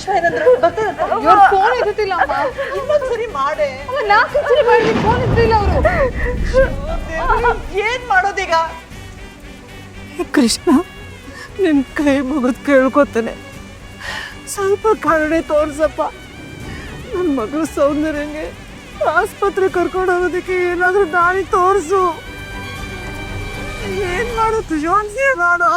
ವಿಶ್ವ ಏನಂದ್ರು ಇವ್ರ ಫೋನ್ ಎತ್ತುತ್ತಿಲ್ಲ ಅಮ್ಮ. ಇನ್ನೊಂದ್ಸರಿ ಮಾಡೆ. ಅಮ್ಮ ನಾಲ್ಕು ಸರಿ ಮಾಡಿದ್ವಿ ಫೋನ್ ಎತ್ತಿಲ್ಲ ಅವರು. ಏನ್ ಮಾಡೋದೀಗ? ಕೃಷ್ಣ ನಿನ್ನ ಕೈ ಮುಗಿದು ಕೇಳ್ಕೊತಾನೆ. ಸ್ವಲ್ಪ ಕರುಣೆ ತೋರ್ಸಪ್ಪ. ನನ್ನ ಮಗಳು ಸೌಂದರ್ಯಂಗೆ ಆಸ್ಪತ್ರೆ ಕರ್ಕೊಂಡು ಹೋಗೋದಕ್ಕೆ ಏನಾದರೂ ದಾರಿ ತೋರಿಸು. ಏನು ಮಾಡೋದು ಜೋನ್ಸಿ ಮಾಡೋ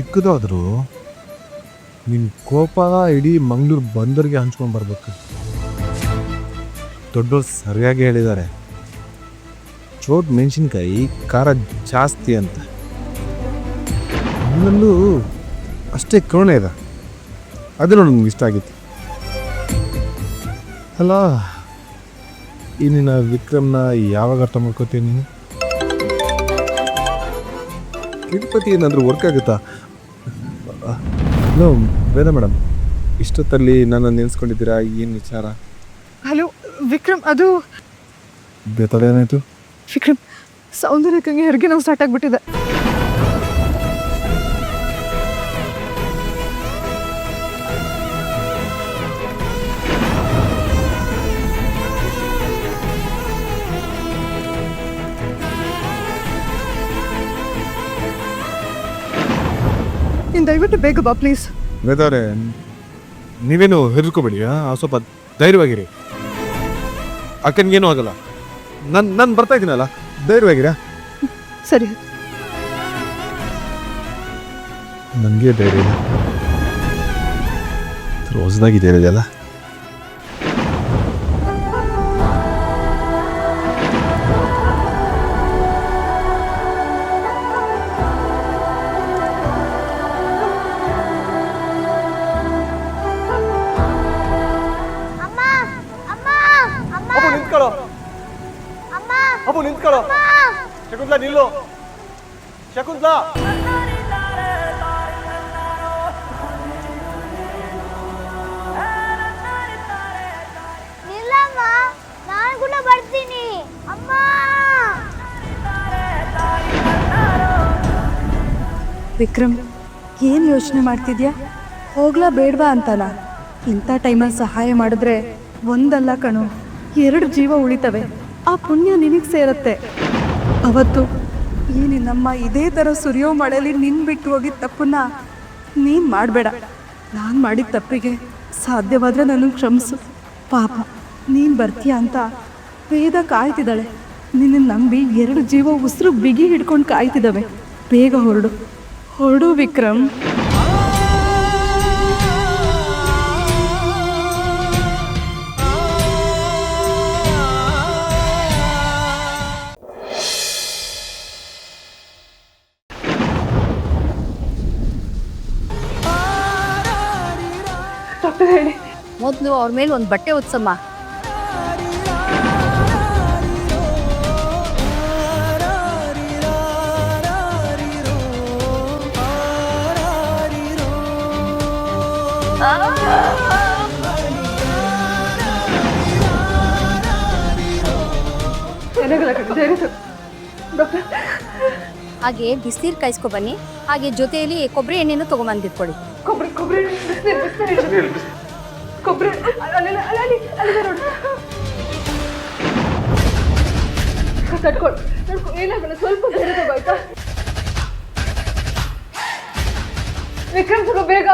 ಚಿಕ್ಕದಾದ್ರು ನಿನ್ನ ಕೋಪ ಇಡೀ ಮಂಗಳೂರು ಬಂದರಿಗೆ ಹಂಚ್ಕೊಂಡು ಬರ್ಬೇಕು. ದೊಡ್ಡವ್ರು ಸರಿಯಾಗಿ ಹೇಳಿದ್ದಾರೆ ಚೋಟ್ ಮೆಣಸಿನ್ಕಾಯಿ ಖಾರ ಜಾಸ್ತಿ ಅಂತ. ನನ್ನಲ್ಲೂ ಅಷ್ಟೇ ಕರುಣೆ ಇದೆ. ಅದು ನನಗೆ ಇಷ್ಟ ಆಗಿತ್ತು. ಅಲ್ಲ ಈ ನಿನ್ನ ವಿಕ್ರಮ್ನ ಯಾವಾಗ ಅರ್ಥ ಮಾಡ್ಕೋತೀನಿ ನೀನು? ತಿರುಪತಿ ಏನಾದರೂ ವರ್ಕ್ ಆಗುತ್ತಾ? ಹಲೋ ವೇದ ಮೇಡಮ್ ಇಷ್ಟೊತ್ತಲ್ಲಿ ನನ್ನ ನೆನೆಸ್ಕೊಂಡಿದ್ದೀರಾ ಏನು ವಿಚಾರ? ಹಲೋ ವಿಕ್ರಮ್ ಅದು ಬೇತಾಳೇನಾಯಿತು ವಿಕ್ರಮ್ ಸೌಂದರ್ಯಕ್ಕಂಗೆ ಹೆರಿಗೆ ನಾವು ಸ್ಟಾರ್ಟ್ ಆಗ್ಬಿಟ್ಟಿದೆ. ನೀನು ದಯವಿಟ್ಟು ಬೇಗ ಬಾ ಪ್ಲೀಸ್ ವೇದವ್ರೆ ನೀವೇನು ಹೆದರ್ಕೋಬೇಡಿ ಆ ಸ್ವಲ್ಪ ಧೈರ್ಯವಾಗಿರಿ. ಅಕ್ಕನಿಗೇನು ಆಗಲ್ಲ. ನಾನು ನಾನು ಬರ್ತಾ ಇದ್ದೀನಲ್ಲ ಧೈರ್ಯವಾಗಿರ? ಸರಿ. ನನಗೆ ಧೈರ್ಯ ಇಲ್ಲ. ಹೊಸದಾಗಿ ನಿಂತ್ಕೊಳ್ಳೋ. ಶಕುಂತ್ಲಾ ನಿಲ್ಲು. ಶಕುಂತ್ಲಾ. ನಿಲ್ಲಮ್ಮ ನಾನು ಕೂಡ ಬರ್ತೀನಿ. ಅಮ್ಮ. ವಿಕ್ರಮ್ ಏನು ಯೋಚನೆ ಮಾಡ್ತಿದ್ಯಾ? ಹೋಗ್ಲಾ ಬೇಡವಾ ಅಂತಲ್ಲ. ಇಂಥ ಟೈಮಲ್ಲಿ ಸಹಾಯ ಮಾಡಿದ್ರೆ ಒಂದಲ್ಲ ಕಣು ಎರಡು ಜೀವ ಉಳಿತವೆ. ಆ ಪುಣ್ಯ ನಿನಗೆ ಸೇರುತ್ತೆ. ಅವತ್ತು ಈ ನಿನ್ನಮ್ಮ ಇದೇ ಥರ ಸುರಿಯೋ ಮಳೆಯಲ್ಲಿ ನಿನ್ ಬಿಟ್ಟು ಹೋಗಿದ್ದ ತಪ್ಪನ್ನ ನೀನು ಮಾಡಬೇಡ. ನಾನು ಮಾಡಿದ ತಪ್ಪಿಗೆ ಸಾಧ್ಯವಾದರೆ ನನಗೆ ಕ್ಷಮಿಸು. ಪಾಪ, ನೀನು ಬರ್ತೀಯ ಅಂತ ಬೇಗ ಕಾಯ್ತಿದ್ದಾಳೆ. ನಿನ್ನ ನಂಬಿ ಎರಡು ಜೀವ ಉಸಿರು ಬಿಗಿ ಹಿಡ್ಕೊಂಡು ಕಾಯ್ತಿದ್ದಾವೆ. ಬೇಗ ಹೊರಡು. ಹೊರಡು, ವಿಕ್ರಮ್. ಮೊದಲು ಅವ್ರ ಮೇಲೆ ಒಂದು ಬಟ್ಟೆ ಉತ್ಸಮ್ಮ. ಹಾಗೆ ಬಿಸಿನೀರು ಕಾಯಿಸ್ಕೊ ಬನ್ನಿ. ಹಾಗೆ ಜೊತೆಯಲ್ಲಿ ಕೊಬ್ಬರಿ ಎಣ್ಣೆನೂ ತೊಗೊಂಬಂದಿಟ್ಕೊಳ್ಳಿ ಕೊಬ್ಬರಿ ಕೊಬ್ಬರಿ ಬಿಸಿನೀರು ಬಿಸಿನೀರು ಕೊಬ್ಬರಿ ಅಲ್ಲಿ ಅಲ್ಲಿ ಅಲ್ಲಿ ಅಲ್ಲಿದೆ ನೋಡು ತಡ್ಕೊಂಡು ತಡ್ಕೊ ಏನಾಗಲ್ಲ ಸ್ವಲ್ಪ ಬೇರೆ ತಗೋ ಆಯ್ತಾ ವಿಕ್ರಮ್ ತಗೋ ಬೇಗ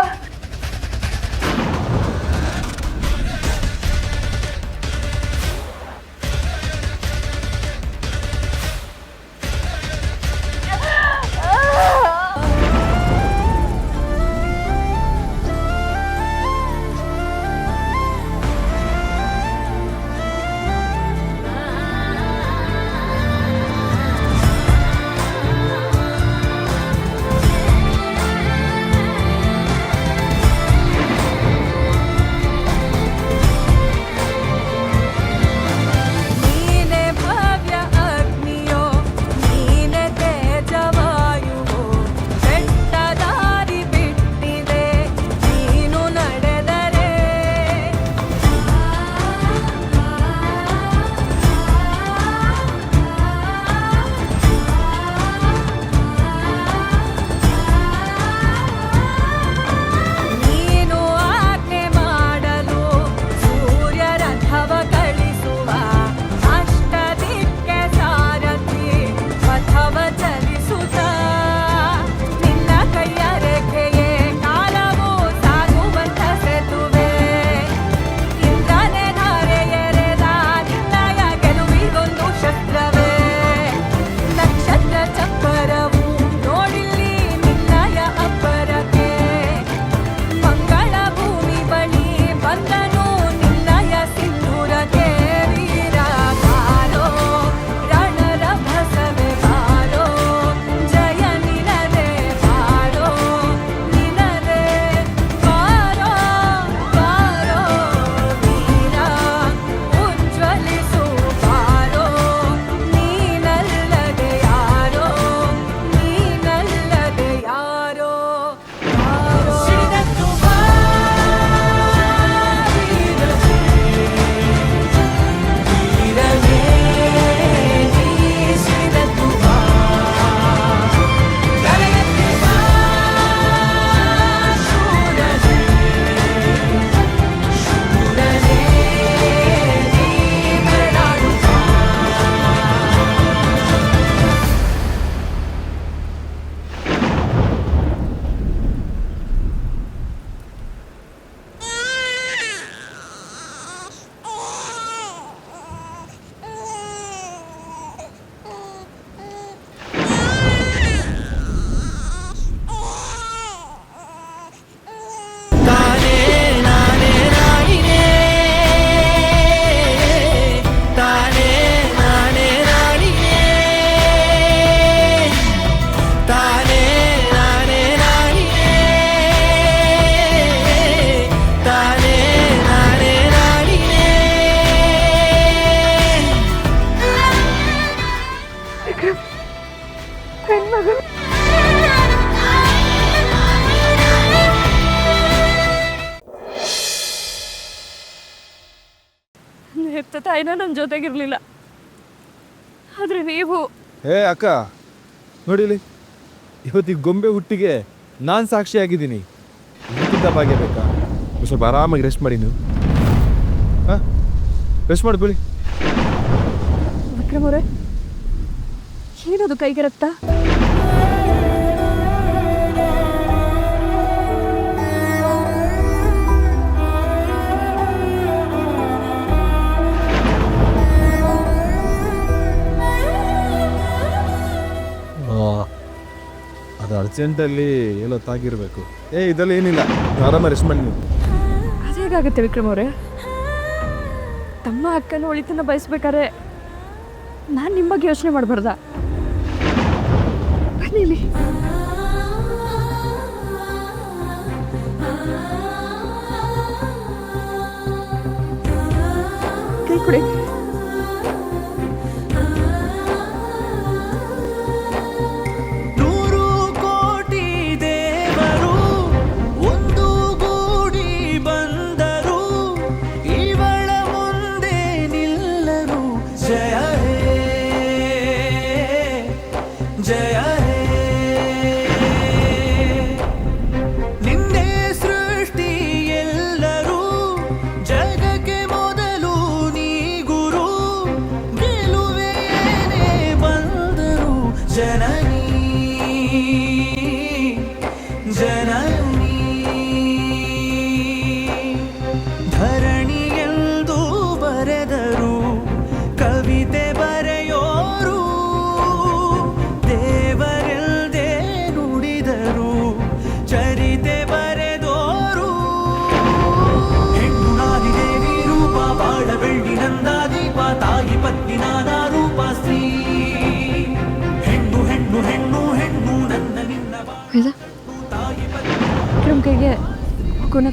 ಮಗನ ಹೆತ್ತ ತಾಯಿನ ನನ್ನ ಜೊತೆಗಿರ್ಲಿಲ್ಲ. ಆದ್ರೆ ನೀವು ಏ ಅಕ್ಕ ನೋಡಿಲಿ? ಇವತ್ತಿಗೆ ಗೊಂಬೆ ಹುಟ್ಟಿಗೆ ನಾನು ಸಾಕ್ಷಿ ಆಗಿದ್ದೀನಿ. ಭಾಗ್ಯ ಬೇಕಾ? ಸ್ವಲ್ಪ ಆರಾಮಾಗಿ ರೆಸ್ಟ್ ಮಾಡಿ ನೀವು ಹಾಂ? ರೆಸ್ಟ್ ಮಾಡಿ ಬಿಡಿ. ವಿಕ್ರಮ್ ಅವರೇ ಏನದು ಕೈಗೆ ರಕ್ತ ಅದು ಅರ್ಜೆಂಟಲ್ಲಿ ಎಲ್ಲೋ ತಾಗಿರಬೇಕು ಏ ಇದೆಲ್ಲ ಏನಿಲ್ಲ. ಆರಾಮ ರೆಸ್ಟ್ ಮಾಡಿ ನೀವು. ಹೇಗಾಗುತ್ತೆ ವಿಕ್ರಮ್ ಅವರೇ? ತಮ್ಮ ಅಕ್ಕನ ಒಳಿತನ್ನ ಬಯಸ್ಬೇಕಾದ್ರೆ ನಾನು ನಿಮ್ಮ ಬಗ್ಗೆ ಯೋಚನೆ ಮಾಡಬಾರ್ದ? ಬನ್ನಿ ಇಲ್ಲಿ ಕೈ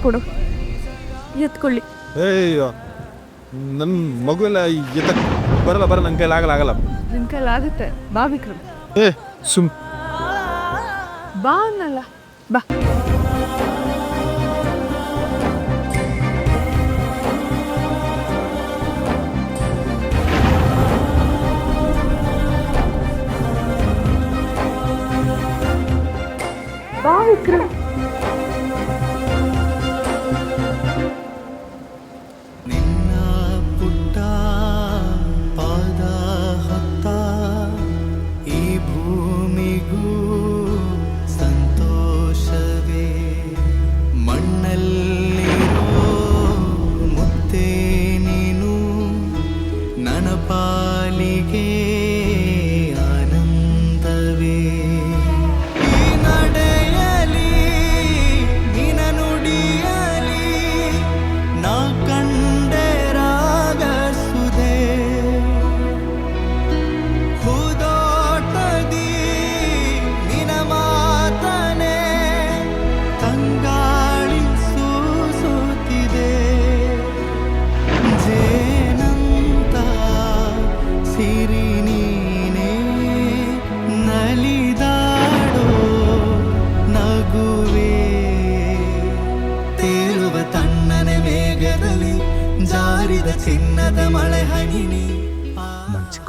ಕೊಡು. ಎತ್ಕೊಳ್ಳಿ. ಏಯ್ಯೋ ನನ್ನ ಮಗುವೆಲ್ಲ ಎತ್ತ ಬರಲ್ಲ ಬರಲ್ಲ ನನ್ನ ಕೈಲಿ ಆಗಲ್ಲ ಆಗಲ್ಲ. ನಿನ್ನ ಕೈಲಿ ಆಗುತ್ತೆ. ಬಾ ವಿಕ್ರಮ್. ಏ ಸುಮ್. ಬಾ ಅನ್ನಲ್ಲ. ಬಾ. ಬಾ ವಿಕ್ರಮ್.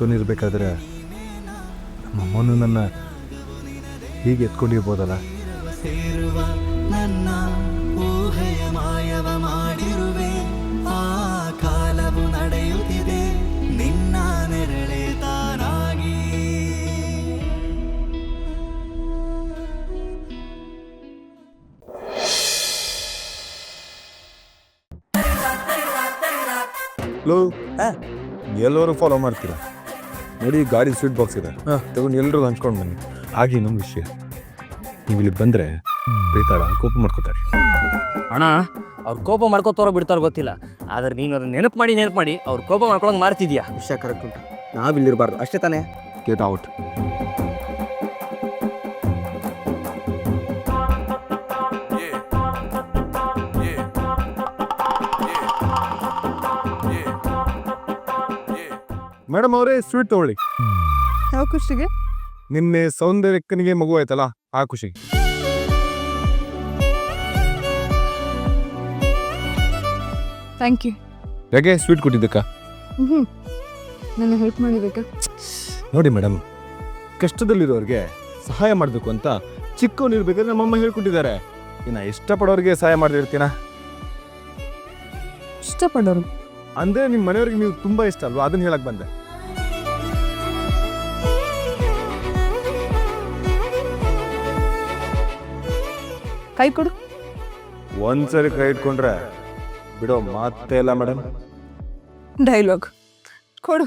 ನಾನು ನಮ್ಮ ಅಮ್ಮನೂ ನನ್ನ ಹೀಗೆ ಎತ್ಕೊಂಡಿರ್ಬೋದಲ್ಲ? ಸೇರುವ ನನ್ನ ಊಹೆಯ ಮಾಯವ ಮಾಡಿರುವೆ ಆ ಕಾಲವು ನಡೆಯುತ್ತಿದೆ ನಿನ್ನ ನೆರಳೆ ತಾನಾಗಿ. ಲೋ ಎಲ್ಲರೂ ಫಾಲೋ ಮಾಡ್ತೀರಾ? ನೋಡಿ ಗಾಡಿ ಸ್ವೀಟ್ ಬಾಕ್ಸ್ ಇದೆ. ತಗೊಂಡು ಎಲ್ಲರೂ ಹಂಚ್ಕೊಂಡು ಬನ್ನಿ. ಹಾಗೆ ಇನ್ನೊಂದು ವಿಷಯ. ನೀವು ಇಲ್ಲಿ ಬಂದರೆ ಬೈತಾಳ ಕೋಪ ಮಾಡ್ಕೋತಾರೆ. ಅಣ್ಣ ಅವ್ರು ಕೋಪ ಮಾಡ್ಕೋತಾರೋ ಬಿಡ್ತಾರೋ ಗೊತ್ತಿಲ್ಲ. ಆದ್ರೆ ನೀನು ಅದನ್ನ ನೆನಪು ಮಾಡಿ ನೆನಪು ಮಾಡಿ ಅವ್ರು ಕೋಪ ಮಾಡ್ಕೊಳಂಗೆ ಮಾಡ್ತಿದ್ಯಾ? ವಿಷಯ ಕರೆಕ್ಟ್ ಉಂಟು. ನಾವಿಲ್ಲಿರಬಾರ್ದು. ಅಷ್ಟೇ ತಾನೇ? ಗೆಟ್ ಔಟ್ ಅವರೇ ಸ್ವೀಟ್ ತಗೊಳ್ಳಿ. ಯಾವ ಖುಷಿಗೆ? ನಿನ್ನೆ ಸೌಂದರ್ಯಕ್ಕನಿಗೆ ಮಗು ಆಯ್ತಲ್ಲ ಆ ಖುಷಿಗೆ ಥ್ಯಾಂಕ್ ಯು ಯಾಕೆ ಸ್ವೀಟ್ ಕೊಟ್ಟಿದ್ದಕ್ಕ? ಹ್ಞೂ ನನ್ನ ಹೆಲ್ಪ್ ಮಾಡಿಬೇಕಾ ನೋಡಿ ಮೇಡಮ್ ಕಷ್ಟದಲ್ಲಿರೋರಿಗೆ ಸಹಾಯ ಮಾಡಬೇಕು ಅಂತ ಚಿಕ್ಕವನಿರ್ಬೇಕಾದ್ರೆ ನಮ್ಮಮ್ಮ ಹೇಳ್ಕೊಟ್ಟಿದ್ದಾರೆ. ಇನ್ನು ಇಷ್ಟಪಡೋರಿಗೆ ಸಹಾಯ ಮಾಡಿರ್ತೀನ ಇಷ್ಟಪಡೋರು. ಅಂದ್ರೆ ನಿಮ್ಮ ಮನೆಯವ್ರಿಗೆ ನೀವು ತುಂಬಾ ಇಷ್ಟ ಅಲ್ವಾ? ಅದನ್ನ ಹೇಳಕ್ ಬಂದೆ. ಕೈ ಕೊಡು. ಒಂದ್ಸರಿ ಕೈ ಇಟ್ಕೊಂಡ್ರೆ ಬಿಡೋ ಮಾತೇ ಇಲ್ಲ ಮೇಡಮ್. ಡೈಲಾಗ್ ಕೊಡು.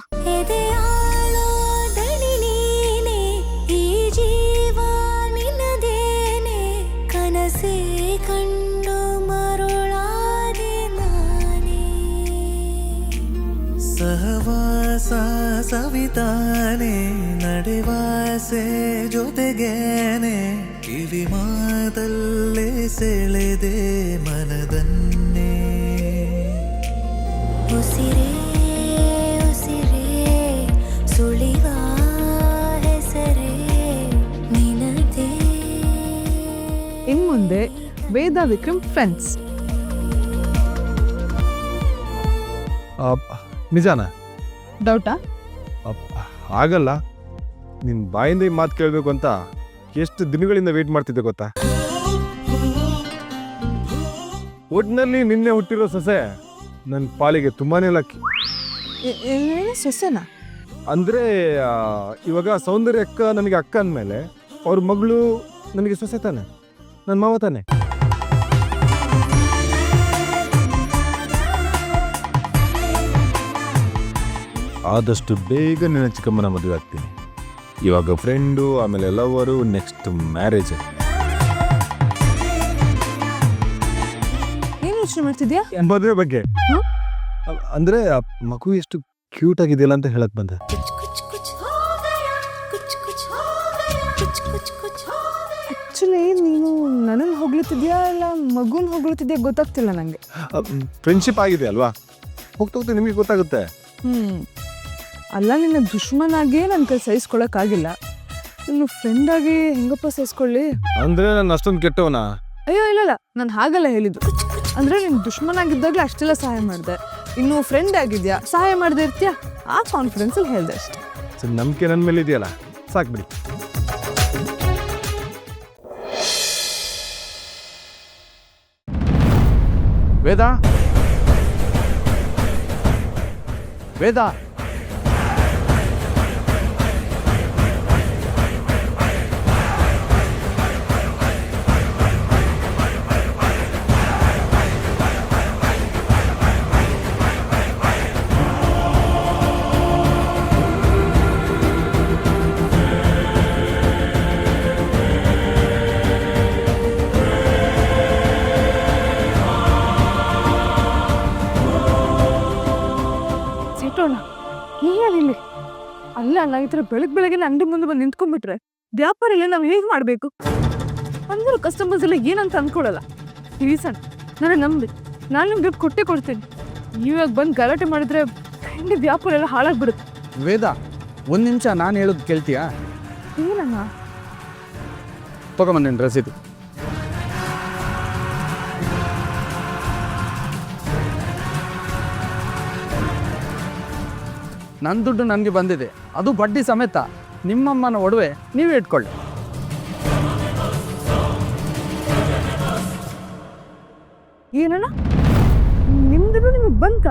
ಸಹವಾಸ ಸವಿತಾನೆ ನಡೆವಾಸೆ ಜೊತೆಗೇನೆ. ಕಿವಿ ಮಾತಲ್ಲೇ ಸೆಳೆದೆ ಮನದನ್ನೇ. ಉಸಿರೇ ಉಸಿರೇ ಸುಳಿವ ಹೆಸರೇ ನಿನದೇ. ಇನ್ಮುಂದೆ ವೇದ ವಿಕ್ರಮ್ ಫ್ರೆಂಡ್ಸ್. ನಿಜಾನ? ಡೌಟಾ? ಆಗಲ್ಲ. ನಿನ್ ಬಾಯಿಂದ ಈ ಮಾತು ಕೇಳಬೇಕು ಅಂತ ಎಷ್ಟು ದಿನಗಳಿಂದ ವೇಟ್ ಮಾಡ್ತಿದ್ದೆ ಗೊತ್ತಾ? ಒಟ್ನಲ್ಲಿ ನಿನ್ನೆ ಹುಟ್ಟಿರೋ ಸೊಸೆ ನನ್ನ ಪಾಲಿಗೆ ತುಂಬಾನೇ ಲಕ್ಕಿ ಸೊಸೆನಾ? ಅಂದ್ರೆ ಇವಾಗ ಸೌಂದರ್ಯ ಅಕ್ಕ ನನಗೆ ಅಕ್ಕ ಅಂದಮೇಲೆ ಅವ್ರ ಮಗಳು ನನಗೆ ಸೊಸೆ ತಾನೆ. ನನ್ನ ಮಾವ ತಾನೆ. ಆದಷ್ಟು ಬೇಗ ನಿನ್ನ ಚಿಕ್ಕಮ್ಮನ ಮದುವೆ ಆಗ್ತೀನಿ. ಇವಾಗ ಫ್ರೆಂಡು ಆಮೇಲೆ ಲವರು ನೆಕ್ಸ್ಟ್ ಮ್ಯಾರೇಜ್ ಏನು ಯೋಚನೆ ಮಾಡ್ತಿದ್ಯಾ? ಮದುವೆ ಬಗ್ಗೆ? ಅ- ಅಂದ್ರೆ ಆ ಮಗು ಎಷ್ಟು ಕ್ಯೂಟ್ ಆಗಿದೆಯಲ್ಲ ಅಂತ ಹೇಳಕ್ ಬಂದೆ. ಕುಚ್ ಕುಚ್ ಕುಚ್ ಹೋ ಗಯಾ ಕುಚ್ ಕುಚ್ ಹೋ ಗಯಾ ಕುಚ್ ಕುಚ್ ಕುಚ್ ಹೋ ಗಯಾ ಆಕ್ಚುಲಿ ನೀನು ನನಗೆ ಹೊಗಳುತ್ತಿದ್ಯಾ ಇಲ್ಲ ಮಗುನ ಹೊಗಳುತ್ತಿದ್ಯಾ ಗೊತ್ತಾಗ್ತಿಲ್ಲ ನನಗೆ ಫ್ರೆಂಡ್ಶಿಪ್ ಆಗಿದೆ ಅಲ್ವಾ ಹೋಗ್ತಾ ಹೋಗ್ತಾ ನಿಮಗೆ ಗೊತ್ತಾಗುತ್ತೆ. ಹ್ಮ್. ಅಲ್ಲ ನಿನ್ನ ದುಷ್ಮನಾಗೇ ನನ್ನ ಕೈ ಸಹಿಸ್ಕೊಳಕ್ಕಾಗಿಲ್ಲ. ನಿನ್ನ ಫ್ರೆಂಡ್ ಆಗಿ ಹೆಂಗಪ್ಪ ಸಹಿಸ್ಕೊಳ್ಳಿ? ಅಂದ್ರೆ ನಾನು ಅಷ್ಟೊಂದು ಕೆಟ್ಟವನ? ಅಯ್ಯೋ ಇಲ್ಲ ಇಲ್ಲ. ನಾನು ಹಾಗಲ್ಲ ಹೇಳಿದ್ದು. ಅಂದ್ರೆ ನೀನು ದುಶ್ಮನಾಗಿದ್ದಾಗಲೇ ಅಷ್ಟೆಲ್ಲ ಸಹಾಯ ಮಾಡಿದೆ. ಇನ್ನು ಫ್ರೆಂಡ್ ಆಗಿದ್ಯಾ? ಸಹಾಯ ಮಾಡದೆ ಇರ್ತೀಯಾ? ಆ ಕಾನ್ಫಿಡೆನ್ಸಲ್ಲಿ ಹೇಳ್ದೆ ಅಷ್ಟೆ. ನಂಬಿಕೆ ನನ್ನ ಮೇಲೆ ಇದೆಯಲ್ಲ ಸಾಕು ಬಿಡಿ. ವೇದ? ವೇದ? ಅಲ್ಲ ಥರ ಬೆಳಗ್ಗೆ ಬೆಳಗ್ಗೆ ಅಂಗಡಿ ಮುಂದೆ ಬಂದು ನಿಂತ್ಕೊಂಡ್ಬಿಟ್ರೆ ವ್ಯಾಪಾರ ಇಲ್ಲ ನಾವು ಹೇಗೆ ಮಾಡಬೇಕು? ಅಂದ್ರೆ ಕಸ್ಟಮರ್ಸ್ ಎಲ್ಲ ಏನಂತ ಅನ್ಕೊಳಲ್ಲ. ರೀಸನ್ ನನಗೆ ನಂಬಿ ನಾನು ನಿಮ್ಗೆ ದುಡ್ಡು ಕೊಟ್ಟೆ ಕೊಡ್ತೀನಿ. ಇವಾಗ ಬಂದು ಗಲಾಟೆ ಮಾಡಿದ್ರೆ ಹಿಂಗೆ ವ್ಯಾಪಾರ ಎಲ್ಲ ಹಾಳಾಗ್ಬಿಡುತ್ತೆ. ವೇದ ಒಂದು ನಿಮಿಷ ನಾನು ಹೇಳೋದು ಕೇಳ್ತೀಯಾ? ಏನಮ್ಮ? ತಗೊಂಬಂದಿನಿ ರಸೀದು. ನನ್ನ ದುಡ್ಡು ನನಗೆ ಬಂದಿದೆ. ಅದು ಬಡ್ಡಿ ಸಮೇತ ನಿಮ್ಮಮ್ಮನ ಒಡವೆ ನೀವೇ ಇಟ್ಕೊಳ್ಳಿ. ಏನಣ್ಣ? ನಿಮ್ದು ನಿಮಗೆ ಬಂತ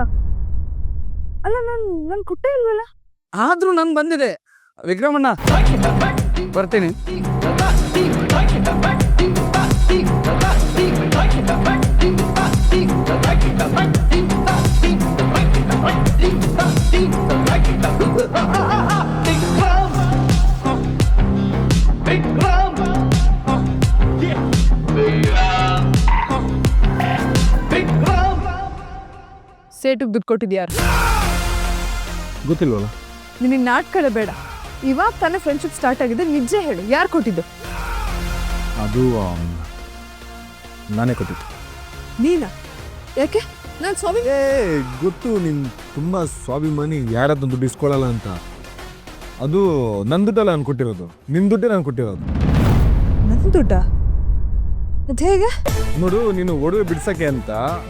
ಅಲ್ಲ ನಾನು ನಾನು ಕೊಟ್ಟೇ ಇಲ್ವಲ್ಲ? ಆದ್ರೂ ನನ್ ಬಂದಿದೆ. ವಿಕ್ರಮಣ್ಣ ಬರ್ತೀನಿ. ಸೇಟಿಗೆ ದುಡ್ಡು ಕೊಟ್ಟಿದ್ಯಾರು ಗೊತ್ತಿಲ್ವಲ್ಲ? ನಿನಗೆ ನಾಟ್ಕಳೆ ಬೇಡ. ಇವಾಗ ತಾನೇ ಫ್ರೆಂಡ್ಶಿಪ್ ಸ್ಟಾರ್ಟ್ ಆಗಿದೆ ನಿಜ ಹೇಳು ಯಾರು ಕೊಟ್ಟಿದ್ದು? ಅದು ನಾನೇ ಕೊಟ್ಟಿದ್ದು. ನೀನಾ? ಯಾಕೆ? ನಾನು ಸ್ವಾಮಿ ಏ ಗೊತ್ತು ನಿನ್ನ ತುಂಬ ಸ್ವಾಭಿಮಾನಿ ಯಾರದ್ದು ದುಡ್ಡು ಇಸ್ಕೊಳ್ಳಲ್ಲ ಅಂತ. ಅದು ನನ್ನ ದುಡ್ಡಲ್ಲ ನಾನು ಕೊಟ್ಟಿರೋದು. ನಿನ್ನ ದುಡ್ಡೇ ನಾನು ಕೊಟ್ಟಿರೋದು. ನನ್ನ ದುಡ್ಡ? ಅದು ಹೇಗೆ? ನೋಡು ನೀನು ಒಡವೆ ಬಿಡ್ಸಕ್ಕೆ ಅಂತ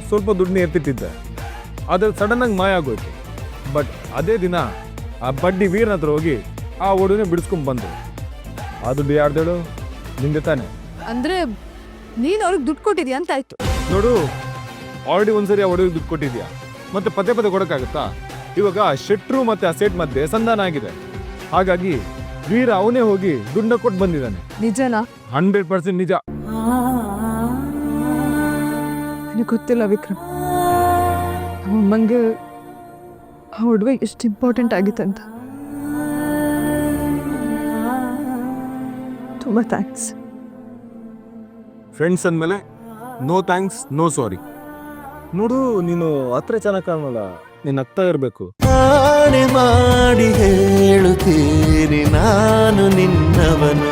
ಸ್ವಲ್ಪ ದುಡ್ಡನ್ನ ಎತ್ತಿಟ್ಟಿದ್ದೆ. ಆದರೆ ಆಗಿ ಮಾಯ ಆಗೋಯ್ತು. ಬಟ್ ಅದೇ ದಿನ ಆ ಬಡ್ಡಿ ವೀರನ ಹತ್ರ ಹೋಗಿ ಆ ಒಡವೆನ ಬಿಡಿಸ್ಕೊಂಡ್ ಬಂದು ಆ ದುಡ್ಡು ಯಾರ್ದೇಳು? ನಿಂದೆ ತಾನೆ. ಅಂದ್ರೆ ನೀನು ಅವ್ರಿಗೆ ದುಡ್ಡು ಕೊಟ್ಟಿದ್ಯಾ ಅಂತ ಆಯ್ತು. ನೋಡು ಆಲ್ರೆಡಿ ಒಂದ್ಸರಿ ಆ ಒಡವೆಗೆ ದುಡ್ಡು ಕೊಟ್ಟಿದ್ಯಾ? ಮತ್ತೆ ಪದೇ ಪದೇ ಕೊಡೋಕ್ಕಾಗುತ್ತಾ? ಇವಾಗ ಶೆಟ್ರು ಮತ್ತೆ ಆ ಸೆಟ್ ಮಧ್ಯೆ ಸಂಧಾನ ಆಗಿದೆ. ಹಾಗಾಗಿ ವೀರ ಅವನೇ ಹೋಗಿ ದುಡ್ಡ ಕೊಟ್ಟು ಬಂದಿದ್ದಾನೆ. ನಿಜನಾ? ಹಂಡ್ರೆಡ್ ಪರ್ಸೆಂಟ್ ನಿಜ. ನನಗೆ ಗೊತ್ತಿಲ್ಲ ವಿಕ್ರಮ್. ನಮ್ಮಮ್ಮಂಗೆ ಆ ಒಡವೆ ಎಷ್ಟು ಇಂಪಾರ್ಟೆಂಟ್ ಆಗಿತ್ತಂತ. ತುಂಬ ಥ್ಯಾಂಕ್ಸ್ ಫ್ರೆಂಡ್ಸ್ ಅಂದಮೇಲೆ ನೋ ಥ್ಯಾಂಕ್ಸ್ ನೋ ಸಾರಿ ನೋಡು ನೀನು ಹತ್ರ ಚೆನ್ನಾಗಿ ಕಾಣಲ್ಲ ನೀನು ಅಗ್ತಾ ಇರಬೇಕು. ಆಣೆ ಮಾಡಿ ಹೇಳುತ್ತೀರಿ ನಾನು ನಿನ್ನವನು.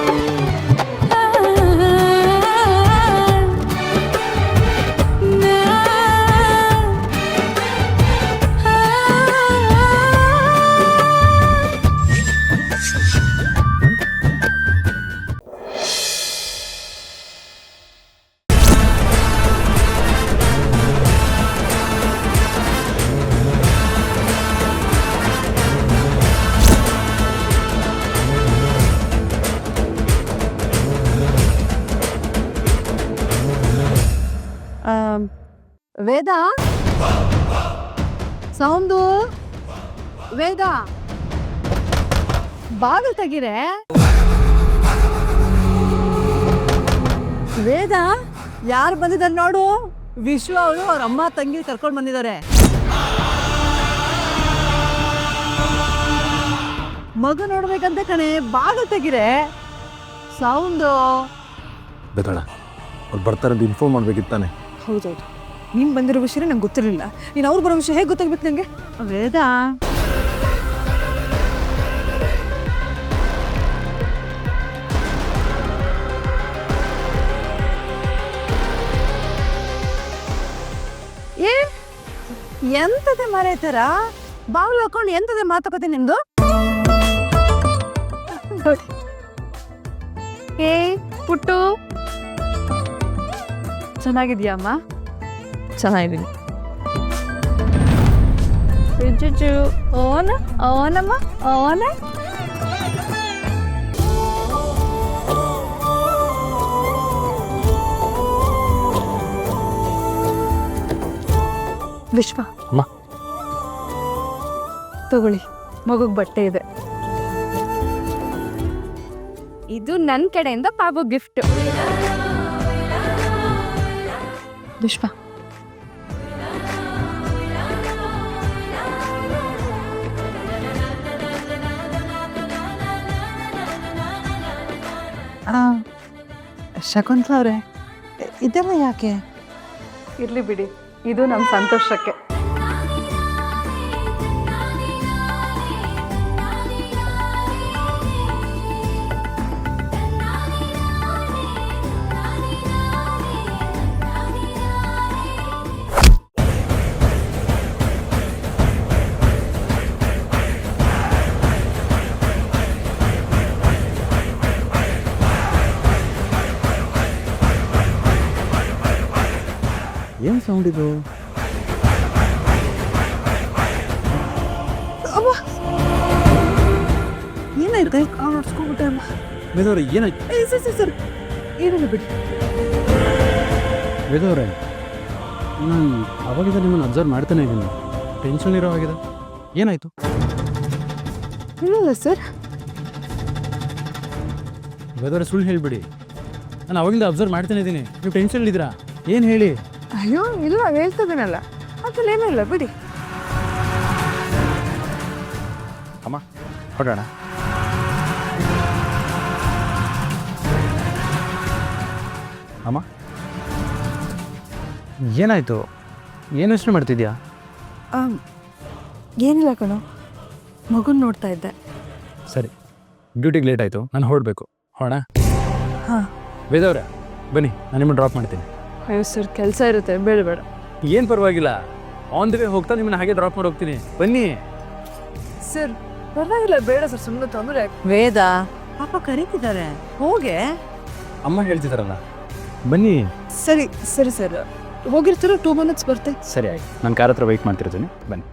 ವೇದ ಸೌಂದು ವೇದ ಬಾಗಿಲು ತೆಗಿರೆ? ವೇದ ಯಾರು ಬಂದಿದ್ದಾರೆ ನೋಡು? ವಿಶ್ವ ಅವರು ಅವ್ರ ಅಮ್ಮ ತಂಗಿ ಕರ್ಕೊಂಡು ಬಂದಿದ್ದಾರೆ. ಮಗು ನೋಡ್ಬೇಕಂತ ಕಣೆ, ಬಾಗಿಲು ತೆಗಿರೆ? ಸೌಂದು ಬೇಕಣ್ಣ ಅವ್ರು ಬರ್ತಾರಂತ ಇನ್ಫಾರ್ಮ್ ಮಾಡ್ಬೇಕಿತ್ತಾನೆ. ಹೌದೌದು. ನೀನು ಬಂದಿರೋ ವಿಷಯ ನಂಗೆ ಗೊತ್ತಿರಲಿಲ್ಲ. ನೀನು ಅವ್ರು ಬರೋ ವಿಷಯ ಹೇಗೆ ಗೊತ್ತಾಗ್ಬೇಕು ನನಗೆ ವೇದ. ಏ ಎಂತದೆ ಮರೆತಾರ? ಬಾವು ಹಾಕೊಂಡು ಎಂತದೆ ಮಾತುಕತೆ ನಿಮ್ದು. ಏ ಪುಟ್ಟು. ಚೆನ್ನಾಗಿದ್ಯಾ ಅಮ್ಮ? ಚೆನ್ನಾಗಿದ್ದೀನಿ. ಜುಜು ಓನ ಓನಮ್ಮ ಓನ? ವಿಶ್ವ ಅಮ್ಮ. ತಗೊಳ್ಳಿ ಮಗುಗ್ ಬಟ್ಟೆ ಇದೆ. ಇದು ನನ್ನ ಕಡೆಯಿಂದ ಪಾಪು ಗಿಫ್ಟ್. ವಿಶ್ವ ಶಕುಂತಲ ಅವರೇ ಇದೆಲ್ಲ ಯಾಕೆ? ಇರಲಿ ಬಿಡಿ ಇದು ನಮ್ಮ ಸಂತೋಷಕ್ಕೆ. ಏನು ಸೌಂಡ್ ಇದು? ಏನಾಯ್ತು? ನೋಡ್ಸ್ಕೊಂಡ್ಬಿಟ್ಟೆ ಅಮ್ಮ ವೇದವ್ರೆ ಏನಾಯ್ತು ಸರ್ ಸರ್ ಏನಿಲ್ಲ ಬಿಡಿ. ವೇದವ್ರೆ ನಾನು ಅವಾಗಿಂದ ನಿಮ್ಮನ್ನು ಅಬ್ಸರ್ವ್ ಮಾಡ್ತಾನೆ ಇದ್ದೀನಿ. ಟೆನ್ಷನ್ ಇರೋ ಆಗಿದೆ ಏನಾಯ್ತು? ಇಲ್ಲ ಸರ್. ವೇದವ್ರೆ ಸುಳ್ಳು ಹೇಳಿಬಿಡಿ. ನಾನು ಅವಾಗಿಂದ ಅಬ್ಸರ್ವ್ ಮಾಡ್ತಾನೆ ಇದ್ದೀನಿ. ನೀವು ಟೆನ್ಷನ್ ಇದ್ದೀರಾ ಏನು ಹೇಳಿ? ಅಯ್ಯೋ ಇಲ್ಲ ಹೇಳ್ತಿದ್ದೀನಲ್ಲ. ಅದ್ರಲ್ಲಿ ಏನೂ ಇಲ್ಲ ಬಿಡಿ. ಅಮ್ಮ ಹೊರಡೋಣ. ಅಮ್ಮ? ಏನಾಯಿತು? ಏನು ಯೋಚನೆ ಮಾಡ್ತಿದ್ಯಾ? ಆಮ್, ಏನಿಲ್ಲ ಕಣೋ. ಮಗುನ ನೋಡ್ತಾ ಇದ್ದೆ. ಸರಿ. ಡ್ಯೂಟಿಗೆ ಲೇಟ್ ಆಯಿತು. ನಾನು ಹೊರಡಬೇಕು. ಹೊರಣ ಹಾಂ. ವೇದವ್ರೆ ಬನ್ನಿ ನಾನು ನಿಮ್ಮ ಡ್ರಾಪ್ ಮಾಡ್ತೀನಿ. ಅಯ್ಯೋ ಸರ್ ಕೆಲಸ ಇರುತ್ತೆ ಬೇಡ ಬೇಡ. ಏನು ಪರವಾಗಿಲ್ಲ. ಆನ್ ದಿ ವೇ ಹೋಗ್ತಾ ನಿಮ್ಮನ್ನ ಹಾಗೆ ಡ್ರಾಪ್ ಮಾಡಿ ಹೋಗ್ತೀನಿ. ಬನ್ನಿ. ಸರ್ ಪರವಾಗಿಲ್ಲ ಬೇಡ ಸರ್ ಸುಮ್ಮನೆ ತೊಂದರೆ. ವೇದ. ಪಾಪ ಕರೀತಿದ್ದಾರೆ. ಹೋಗೆ. ಅಮ್ಮ ಹೇಳ್ತಿದಾರಲ್ಲ. ಬನ್ನಿ. ಸರಿ ಸರಿ ಸರ್ ಹೋಗಿರ್ತೀರ? ಟೂ ಮಿನಿಟ್ಸ್ ಬರ್ತೆ ಸರಿ ಆಯ್ತು. ನಾನು ಕಾರ್ ಹತ್ರ ವೆಯ್ಟ್ ಮಾಡ್ತಿರ್ತೀನಿ. ಬನ್ನಿ.